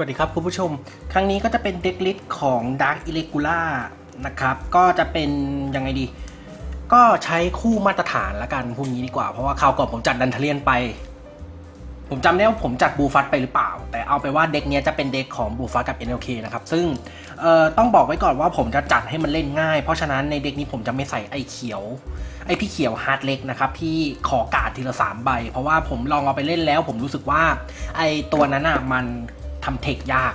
สวัสดีครับคุณผู้ชม ครั้งนี้ก็จะเป็นเด็กลิสของ Dark Irregular นะครับ ก็จะเป็นยังไงดี ก็ใช้คู่มาตรฐานละกันพูดงี้ดีกว่า เพราะว่าคราวก่อนผมจัดดันเทเลียนไป ผมจำได้ว่าผมจัดบูฟัตไปหรือเปล่า แต่เอาไปว่าเด็กเนี้ยจะเป็นเด็กของบูฟัตกับ NLK นะครับ ซึ่งต้องบอกไว้ก่อนว่าผมจะจัดให้มันเล่นง่าย เพราะฉะนั้นในเด็กนี้ผมจะไม่ใส่ไอ้เขียวไอ้พี่เขียวฮาร์ดเล็กนะครับที่ขอกาดทีละสามใบ เพราะว่าผมลองเอาไปเล่นแล้ว ผมรู้สึกว่าไอ้ตัวนั้นอะมัน ทำเทคยาก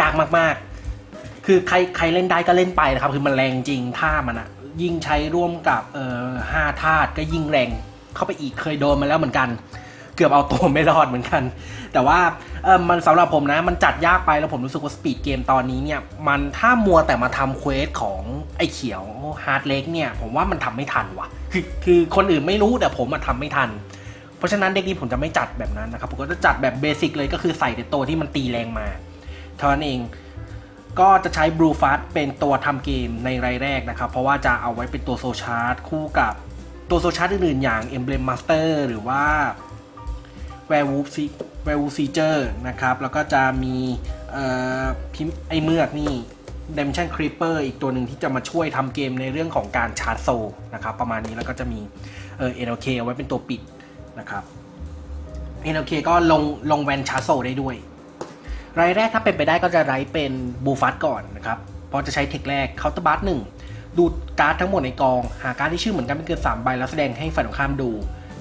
ยากมากๆ คือใครใครเล่นได้ก็เล่นไปนะครับ คือมันแรงจริงท่ามันอะยิ่งใช้ร่วมกับเอ่อห้าธาตุก็ยิ่งแรงเข้าไปอีกเคยโดนมาแล้วเหมือนกัน เกือบเอาตัวไม่รอดเหมือนกัน แต่ว่าเออมันสำหรับผมนะมันจัดยากไปแล้วผมรู้สึกว่าสปีดเกมตอนนี้เนี่ยมันถ้ามัวแต่มาทำเควสของไอ้เขียวฮาร์ดเล็กเนี่ยผมว่ามันทำไม่ทันว่ะคือคือคนอื่นไม่รู้แต่ผมมาทำไม่ทัน เพราะฉะนั้นเด็กนี้ผมจะไม่จัดแบบนั้นนะครับ ผมก็จะจัดแบบเบสิกเลยก็คือใส่แต่ตัวที่มันตีแรงมาเท่านั้นเองก็จะใช้บลูฟ a สเป็นตัวทำเกมในรายแรกนะครับ เพราะว่าจะเอาไว้เป็นตัวโซชาร์ดคู่กับตัวโซชาร์ดอื่นๆอย่าง Emblem Master หรือว่า Werewolf Se- Werewolf Seeker นะครับ แล้วก็จะมีออพิมไอเมือกนี่ Dimension Creeper อีกตัวหนึ่งที่จะมาช่วยทำเกมในเรื่องของการชาร์จโซนะครับ ประมาณนี้แล้วก็จะมีเอ่อ NLK เอาไว้เป็นตัวปิด นะครับ NLK ก็ลงลงแวนชาร์โซได้ด้วย รายแรกถ้าเป็นไปได้ก็จะไรเป็นบูฟัสก่อนนะครับเพราะจะใช้เทคแรกเคาน์เตอร์บัสหนึ่งดูดการ์ดทั้งหมดในกอง หาการ์ดที่ชื่อเหมือนกันไม่เกิน3ใบแล้วแสดงให้ฝ่ายตรงข้ามดู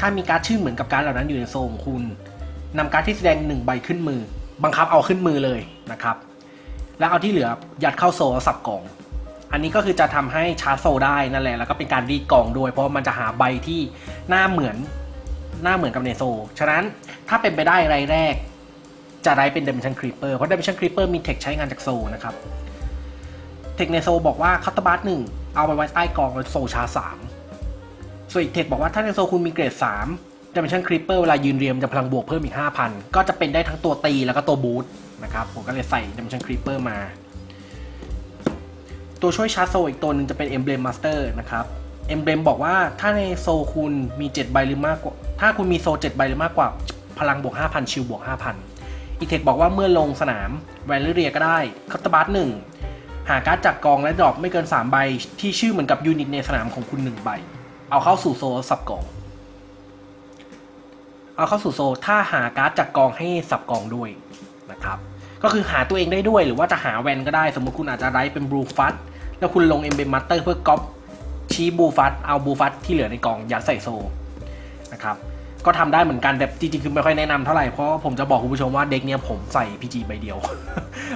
ถ้ามีการ์ดชื่อเหมือนกับการ์ดเหล่านั้นอยู่ในโซนของคุณนำการ์ดที่แสดง1ใบขึ้นมือ บังคับเอาขึ้นมือเลยนะครับ แล้วเอาที่เหลือยัดเข้าโซลแล้วสับกอง อันนี้ก็คือจะทำให้ชาร์จโซได้นั่นแหละแล้วก็เป็นการรีดกองด้วย เพราะมันจะหาใบที่หน้าเหมือน หน้าเหมือนกับในโซ ฉะนั้นถ้าเป็นไปได้รายแรก จะได้เป็น Dimension Creeper เพราะ Dimension Creeper มีเทคใช้งานจากโซนะครับ เทคในโซบอกว่าคัตเตอร์บัสหนึ่งเอาไปไว้ใต้กองแล้วโซชาสามส่วนอีกเทคบอกว่าถ้าในโซคุณมีเกรดสาม Dimension Creeper เวลายืนเรียมจะพลังบวกเพิ่มอีก5,000ก็จะเป็นได้ทั้งตัวตีแล้วก็ตัวบูทนะครับผมก็เลยใส่ Dimension Creeper มา ตัวช่วยชาร์โซอีกตัวหนึ่งจะเป็น Emblem Master นะครับ Emblem บอกว่าถ้าในโซคุณมี 7 ใบหรือมากกว่า ถ้าคุณมีโซ 7 ใบหรือมากกว่า พลังบวก 5,000 ชิลบวก 5,000 อีเทคบอกว่าเมื่อลงสนามแวลเรียก็ได้คัตเตอร์บัสหนึ่งหาการ์ดจากกองและดรอปไม่เกิน 3 ใบ ที่ชื่อเหมือนกับยูนิตในสนามของคุณ 1 ใบ เอาเข้าสู่โซสับกอง เอาเข้าสู่โซถ้าหาการ์ดจากกองให้สับกองด้วยนะครับ ก็คือหาตัวเองได้ด้วยหรือว่าจะหาแวนก็ได้ สมมติคุณอาจจะไร้เป็นบลูฟัตแล้วคุณลงเอ็มเบมัตเตอร์เพื่อก๊อป ชี้บูฟัตเอาบูฟัตที่เหลือในกล่องยัดใส่โซนะครับก็ทำได้เหมือนกันแต่จริงๆคือไม่ค่อยแนะนำเท่าไหร่เพราะผมจะบอกคุณผู้ชมว่าเด็กเนี้ยผมใส่ PG ใบเดียว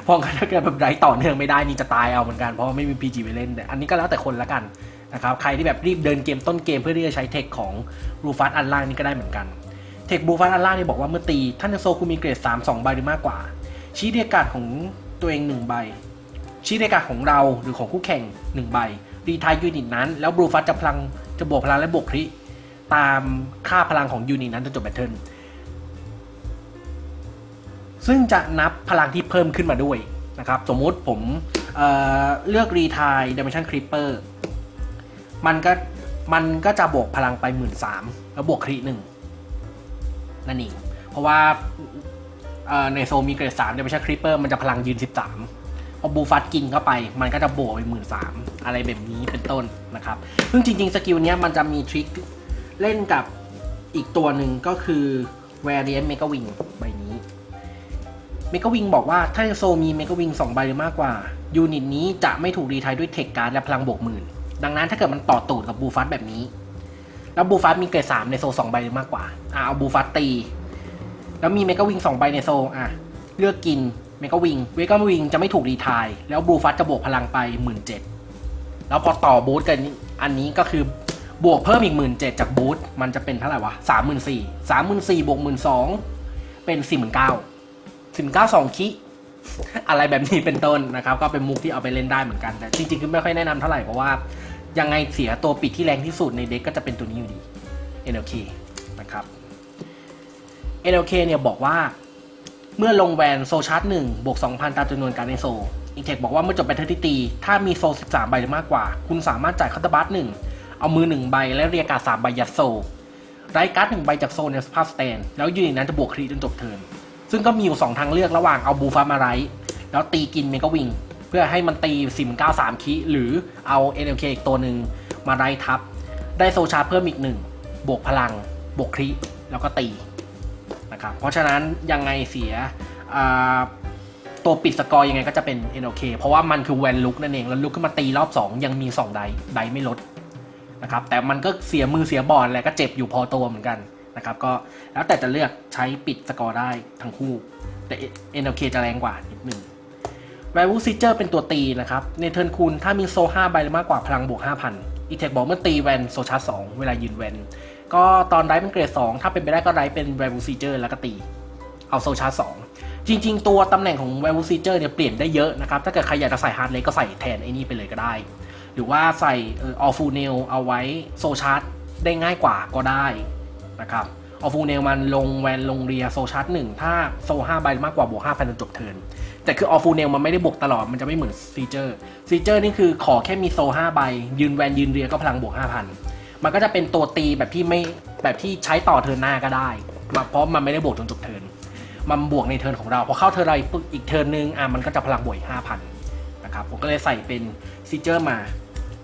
เพราะงั้นถ้าเกิดแบบไร้ต่อเนื่องไม่ได้นี่จะตายเอาเหมือนกันเพราะไม่มี PG ไปเล่นแต่อันนี้ก็แล้วแต่คนละกันนะครับใครที่แบบรีบเดินเกมต้นเกมเพื่อที่จะใช้เทคของรูฟัสอันล่างนี่ก็ได้เหมือนกันเทคบูฟัสอันล่างนี่บอกว่าเมื่อตีท่านโซคุณมีเกรด3 2ใบหรือมากกว่า ชี้เรียกการ์ดของตัวเอง1ใบชี้เรียกการ์ดของเราหรือของคู่แข่ง1ใบ รีทายยูนิตนั้น แล้วบลูฟัสจะพลังจะบวกพลังและบวกคริตามค่าพลังของยูนิตนั้นจนจบแบทเทิลซึ่งจะนับพลังที่เพิ่มขึ้นมาด้วยนะครับ สมมุติผมเเลือกรีทาย Dimension Creeper มันก็มันก็จะบวกพลังไป 1 3ื่นแล้วบวกคริหนึ่งนั่นเอง เพราะว่าในโซมีเกรด3 Dimension Creeper มันจะพลังยืน 13 อบูฟัตกินเข้าไป มันก็จะโบกไปหมื่นสามอะไรแบบนี้เป็นต้นนะครับซึ่งจริง ๆ สกิลนี้มันจะมีทริคเล่นกับอีกตัวหนึ่งก็คือ Variant Mega Wing ใบนี้ Mega Wing บอกว่าถ้าโซมี Mega Wing 2 ใบหรือมากกว่า ยูนิตนี้จะไม่ถูกรีไทายด้วยเทคการ์ดและพลังบวกหมื่น ดังนั้นถ้าเกิดมันต่อตูดกับบูฟัตแบบนี้ แล้วบูฟัตมีเกรด3ในโซ2ใบหรือมากกว่าอะเอาบูฟัตตี แล้วมีเมก a วิง2ใบในโซอะ เลือกกิน เมก a วิงเมก a วิงจะไม่ถูกรีทายแล้วบลูฟัตจะบวกพลังไป 1 7ื่นแล้วพอต่อบูทกันอันนี้ก็คือบวกเพิ่มอีก 1 7ื่นจากบูทมันจะเป็นเท่าไหร่วะสามหมื่นสี่สามหมื่นสี่บวกหมื่นสองเป็นสี่หมื่นเก้าสี่หมื่นเก้าสองคิอะไรแบบนี้เป็นต้นนะครับ ก็เป็นมุกที่เอาไปเล่นได้เหมือนกัน แต่จริงๆคือไม่ค่อยแนะนำเท่าไหร่เพราะว่ายังไงเสียตัวปิดที่แรงที่สุดในเด็กก็จะเป็นตัวนี้อยู่ดี NLK นะครับ NLK เนี่ยบอกว่า เมื่อลงแวนโซชาร์จหนึ่งบวก2,000ตามจำนวนการในโซอีเทคบอกว่าเมื่อจบแบตเทิลที่ตี ถ้ามีโซ 13 ใบหรือมากกว่า คุณสามารถจ่ายคัตเตอร์บัสหนึ่งเอามือ 1 ใบและเรียกการ์ด3ใบยัดโซไรการ์ด1ใบจากโซในสภาพสแตน แล้วยูนิตนั้นจะบวกครีจนจบเทิร์นซึ่งก็มีอยู่ 2 ทางเลือกระหว่างเอาบูฟามาไรแล้วตีกินเมกาวิง เพื่อให้มันตี4 9 3คีหรือเอา NLK อีกตัวหนึ่งมาไรทับ ได้โซชาร์เพิ่มอีกหนึ่งบวกพลังบวกคริแล้วก็ตี นะครับเพราะฉะนั้นยังไงเสียตัวปิดสกอร์ยังไงก็จะเป็น NLK เพราะว่ามันคือแวนลุกนั่นเอง แล้วลุกขึ้นมาตีรอบ 2 ยังมี 2 ไดไดไม่ลดนะครับแต่มันก็เสียมือเสียบอลแหละก็เจ็บอยู่พอตัวเหมือนกันนะครับก็แล้วแต่จะเลือกใช้ปิดสกอร์ได้ทั้งคู่ แต่ NLK จะแรงกว่านิดนึง v a l u e s i g e r เป็นตัวตีนะครับ ในเทิร์นคุณถ้ามีโซ5ใบหรือมากกว่าพลังบวก 5,000อีเทคบอกเมื่อตีแวนโซชาร์จ2เวลายืนแวน ก็ตอนไดเป็นเกรด 2 ถ้าเป็นไปได้ก็ไดเป็น v a l u e s i g e r แล้วก็ตี เอาโซชาร์จ2จริง ๆ ตัวตำแหน่งของ v a l u e s i g e r เนี่ยเปลี่ยนได้เยอะนะครับ ถ้าเกิดใครอยากจะใส่ฮาร์ดเลก็ใส่แทนไอ้นี่ไปเลยก็ได้ หรือว่าใส่ออฟูเนลเอาไว้โซชาร์ได้ง่ายกว่าก็ได้นะครับออฟูเนลมันลงแวนลงเรียโซชาร์หนึ่งถ้าโซ5ใบมากกว่าบวก5,000จนจบเทิร์นแต่คือออฟูเนลมันไม่ได้บวกตลอดมันจะไม่เหมือนซีเจอร์ซีเจอร์นี่คือขอแค่มีโซ5ใบ ยืนแวนยืนเรียก็พลังบวก5,000 มันก็จะเป็นตัวตีแบบที่ไม่แบบที่ใช้ต่อเทิร์นหน้าก็ได้มาเพราะมันไม่ได้บวกจนจบเทิร์นมันบวกในเทิร์นของเราพอเข้าเทิร์นเราอีกปุ๊บอีกเทิร์นนึงอะมันก็จะพลังบวกอีก5,000นะครับผมก็เลยใส่เป็นซีเจอร์มา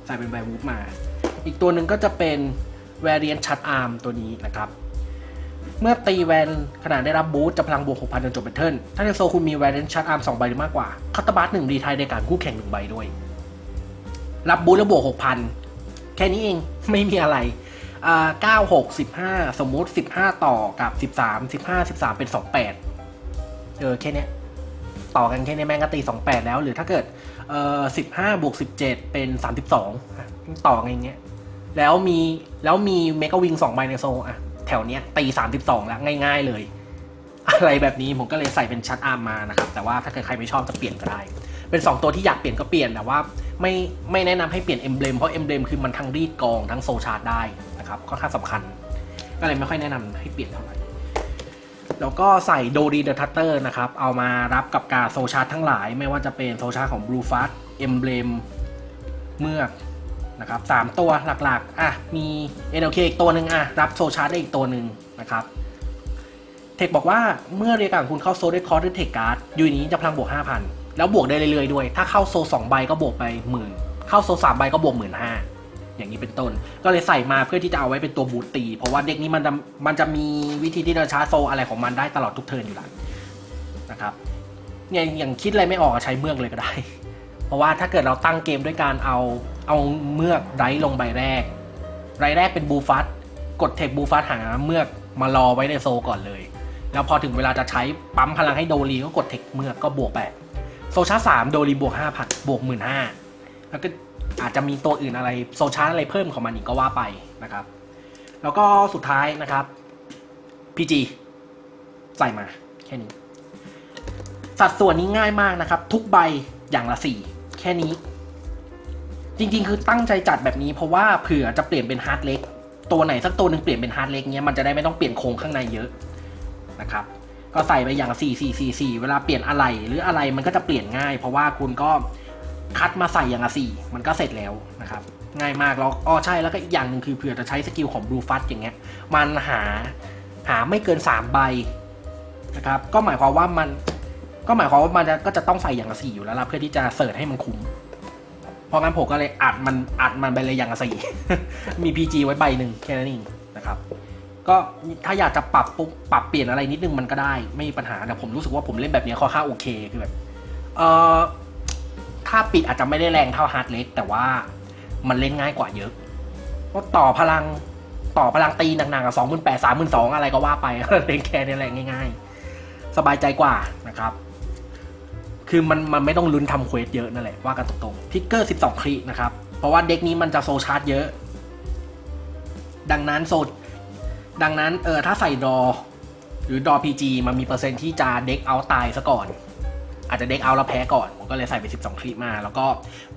ใส่เป็นแวร์วูฟมา อีกตัวหนึ่งก็จะเป็น Variant Shut Arm ตัวนี้นะครับเมื่อตีแวนขณะได้รับบูสต์จะพลังบวก 6,000 จนจบเป็นเทิร์น ถ้าในโซคุณมี Variant Shut Arm 2ใบหรือมากกว่าคัตตอร์บัสหนึ่งรีไทายในการคู่แข่งหนึ่งใบด้วย รับบูสต์แล้วบวก 6,000 แค่นี้เองไม่มีอะไรอ่า9 6 15สมมุติ15ต่อกับ13 15 13เป็น28เออแค่นี้ต่อกันแค่นี้แม่งก็ตี28แล้ว หรือถ้าเกิดเออ15บวก17เป็น32อะต่อกันอย่างเงี้ยแล้วมีแล้วมีเมกะวิง2ใบในโซอะแถวเนี้ยตี32แล้วง่าย ๆเลย อะไรแบบนี้ผมก็เลยใส่เป็นชัดอาร์มมานะครับ แต่ว่าถ้าเกิดใครไม่ชอบจะเปลี่ยนก็ได้ เป็น2ตัวที่อยากเปลี่ยนก็เปลี่ยนแต่ว่า ไม่ไม่แนะนำให้เปลี่ยนเอมเบลมเพราะเอมเบลมคือมันทั้งรีดกองทั้งโซชาร์ได้นะครับค่อนข้างสำคัญ ก็เลยไม่ค่อยแนะนำให้เปลี่ยนเท่าไหร่แล้วก็ใส่โดรีเดอะทัตเตอร์นะครับ เอามารับกับการโซชาร์ทั้งหลาย ไม่ว่าจะเป็นโซชาร์ของบลูฟัสเอมเบลมเมือกนะครับสามตัวหลักๆ อะ มี NLK อีกตัวหนึ่งอะ รับโซชาร์ได้อีกตัวหนึ่งนะครับเทคบอกว่าเมื่อเรียกการคุณเข้าโซด้วยคอร์สด้วยเทคการ์ดยูนิตนี้จะพลังบวก 5,000 แล้วบวกได้เรื่อยๆด้วย ถ้าเข้าโซสองใบก็บวกไปหมื่น เข้าโซสามใบก็บวกหมื่นห้าอย่างนี้เป็นต้น ก็เลยใส่มาเพื่อที่จะเอาไว้เป็นตัวบูตตี เพราะว่าเด็กนี้มันจะมันจะมีวิธีที่จะชาร์จโซอะไรของมันได้ตลอดทุกเทิร์นอยู่แล้วนะครับเนี่ยอย่างคิดอะไรไม่ออกใช้เมือกเลยก็ได้ เพราะว่าถ้าเกิดเราตั้งเกมด้วยการเอาเอาเมือกไรลงใบแรกไรแรกเป็นบูฟัสกดเทคบูฟัสหาเมือกมารอไว้ในโซก่อนเลย แล้วพอถึงเวลาจะใช้ปั๊มพลังให้โดรีก็กดเทคเมือกก็บวกไป โซชาสามโดรีบวกห้าพันบวกหมื่นห้าแล้วก็อาจจะมีตัวอื่นอะไรโซชาอะไรเพิ่มของมันอีกก็ว่าไปนะครับ แล้วก็สุดท้ายนะครับ PG ใส่มาแค่นี้ สัดส่วนนี้ง่ายมากนะครับ ทุกใบอย่างละสี่แค่นี้ จริงๆ คือตั้งใจจัดแบบนี้เพราะว่าเผื่อจะเปลี่ยนเป็นฮาร์ดเล็ก ตัวไหนสักตัวหนึ่งเปลี่ยนเป็นฮาร์ดเล็กเนี้ยมันจะได้ไม่ต้องเปลี่ยนโครงข้างในเยอะนะครับ ก็ใส่ไปอย่าง 4 4 4 4 เวลาเปลี่ยนอะไรหรืออะไรมันก็จะเปลี่ยนง่าย เพราะว่าคุณก็คัดมาใส่อย่างละสี่มันก็เสร็จแล้วนะครับง่ายมากแล้วอ๋อใช่แล้วก็อีกอย่างหนึ่งคือเผื่อจะใช้สกิลของบลูฟัสอย่างเงี้ยมันหาหาไม่เกิน 3 ใบนะครับก็หมายความว่ามันก็หมายความว่ามันจะก็จะต้องใส่อย่างละสี่อยู่แล้วล่ะเพื่อที่จะเสิร์ชให้มันคุ้มเพราะงั้นผมก็เลยอัดมันอัดมันไปเลยอย่างละสี่มี PG ไว้ใบหนึ่งแค่นั้นเองนะครับ ก็ถ้าอยากจะปรับปุ๊บปรับเปลี่ยนอะไรนิดนึงมันก็ได้ ไม่มีปัญหาแต่ผมรู้สึกว่าผมเล่นแบบนี้ค่อนข้างโอเคคือแบบเออถ้าปิดอาจจะไม่ได้แรงเท่าฮาร์ดเล็กแต่ว่ามันเล่นง่ายกว่าเยอะเพราะต่อพลังต่อพลังตีหนักๆกับสองหมื่นแปดสามหมื่นสองอะไรก็ว่าไปเล่นแค่นี้แหละง่าย ๆ สบายใจกว่านะครับ คือมันมันไม่ต้องลุ้นทำเควสเยอะนั่นแหละว่ากันตรงๆพิกเกอร์12คลินะครับ เพราะว่าเด็กนี้มันจะโซชาร์จเยอะ ดังนั้นโซ ดังนั้นเออถ้าใส่ดอ หรือดอ PG มันมีเปอร์เซ็นต์ที่จะเด็กเอาตายซะก่อน อาจจะเด็กเอาแล้วแพ้ก่อน ผมก็เลยใส่ไป 12 คลิมา แล้วก็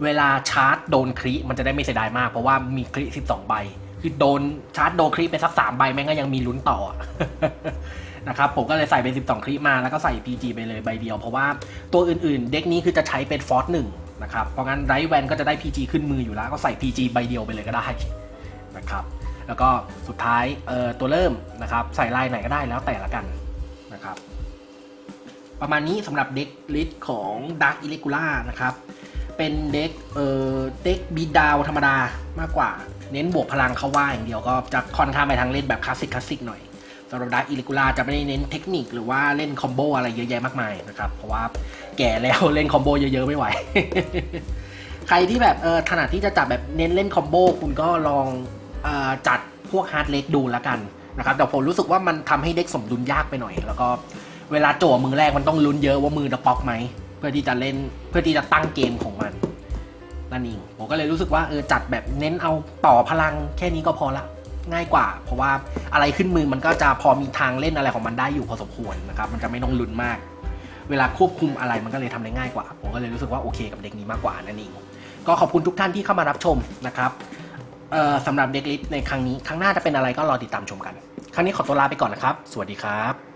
เวลาชาร์จโดนคลิมันจะได้ไม่เสียดายมาก เพราะว่ามีคลิ12 ใบ คือโดนชาร์จโดนคลิไปสัก 3 ใบแม่งก็ยังมีลุ้นต่อนะครับผมก็เลยใส่เป็น 12 คลิปมาแล้วก็ใส่ PG ไปเลยใบเดียว เพราะว่าตัวอื่นๆ เด็กนี้คือจะใช้เป็นฟอร์สหนึ่งนะครับ เพราะงั้นไรแวนก็จะได้ PG ขึ้นมืออยู่แล้ว ก็ใส่ PG ใบเดียวไปเลยก็ได้นะครับ แล้วก็สุดท้ายเออตัวเริ่มนะครับ ใส่ลายไหนก็ได้แล้วแต่ละกันนะครับ ประมาณนี้สำหรับเด็กลิสของ Dark i r r e g u l a r นะครับ เป็นเด็กเอ่อเด็กบีดาวธรรมดามากกว่า เน้นบวกพลังเข้าว่าอย่างเดียวก็จะค่อนข้างไปทางเล่นแบบคลาสสิกคลาสสิกหน่อยสำหรับ Dark i r r e g u l a r จะไม่ได้เน้นเทคนิคหรือว่าเล่นคอมโบอะไรเยอะแยะมากมายนะครับ เพราะว่าแก่แล้วเล่นคอมโบเยอะๆไม่ไหว ใครที่แบบเออถนัดที่จะจับแบบเน้นเล่นคอมโบคุณก็ลอง จัดพวกฮาร์ดเล็กดูแล้วกันนะครับแต่ผมรู้สึกว่ามันทำให้เด็กสมดุลยากไปหน่อย แล้วก็เวลาโจมือแรกมันต้องลุ้นเยอะว่ามือจะป๊อกไหมเพื่อที่จะเล่นเพื่อที่จะตั้งเกมของมันนั่นเองผมก็เลยรู้สึกว่าเออจัดแบบเน้นเอาต่อพลังแค่นี้ก็พอละง่ายกว่า เพราะว่าอะไรขึ้นมือมันก็จะพอมีทางเล่นอะไรของมันได้อยู่พอสมควรนะครับมันจะไม่ต้องลุ้นมาก เวลาควบคุมอะไรมันก็เลยทำได้ง่ายกว่า ผมก็เลยรู้สึกว่าโอเคกับเด็กนี้มากกว่านั่นเองก็ขอบคุณทุกท่านที่เข้ามารับชมนะครับ สำหรับเด็กลิสในครั้งนี้ ครั้งหน้าจะเป็นอะไรก็รอติดตามชมกัน ครั้งนี้ขอตัวลาไปก่อนนะครับ สวัสดีครับ